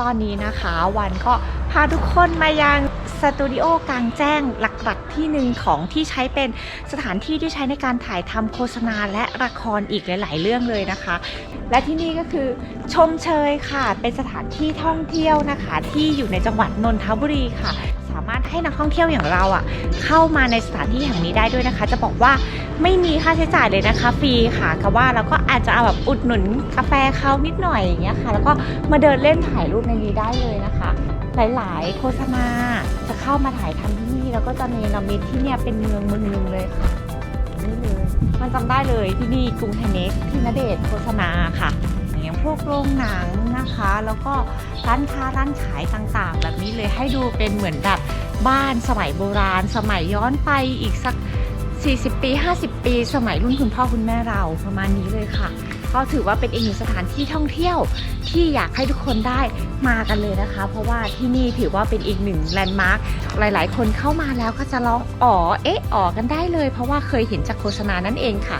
ตอนนี้นะคะวันก็พาทุกคนมายังสตูดิโอกลางแจ้งหลักๆที่หนึ่งของที่ใช้เป็นสถานที่ที่ใช้ในการถ่ายทำโฆษณาและละครอีกหลาย ๆ เรื่องเลยนะคะ และที่นี่ก็คือชมเชยค่ะ เป็นสถานที่ท่องเที่ยวนะคะ ที่อยู่ในจังหวัดนนทบุรีค่ะ สามารถให้นักท่องเที่ยวอย่างเราอะเข้ามาในสถานที่แห่งนี้ได้ด้วยนะคะ จะบอกว่าไม่มีค่าใช้จ่ายเลยนะคะฟรีค่ะก็ว่าเราก็อาจจะเอาแบบอุดหนุนกาแฟเขานิดหน่อยอย่างเงี้ยค่ะ แล้วก็มาเดินเล่นถ่ายรูปในนี้ได้เลยนะคะ หลายๆ โฆษณาจะเข้ามาถ่ายทำที่นี่ แล้วก็จะเนรมิตที่เนี่ยเป็นเมืองเมืองหนึงเลยค่ะนี่เลยมันจำได้เลยที่นี่กรุงไทเน็กที่นเดชน์โฆษณาค่ะ พวกโรงหนังนะคะ แล้วก็ร้านค้าร้านขายต่างๆ แบบนี้เลยให้ดูเป็นเหมือนแบบบ้านสมัยโบราณ สมัยย้อนไปอีกสัก 40 ปี 50 ปี สมัยรุ่นคุณพ่อคุณแม่เราประมาณนี้เลยค่ะ ก็ถือว่าเป็นอีกหนึ่งสถานที่ท่องเที่ยวที่อยากให้ทุกคนได้มากันเลยนะคะ เพราะว่าที่นี่ถือว่าเป็นอีกหนึ่งแลนด์มาร์คหลาย ๆ คนเข้ามาแล้วก็จะร้องอ๋อเอ๊ะอ๋อกันได้เลย เพราะว่าเคยเห็นจากโฆษณานั่นเองค่ะ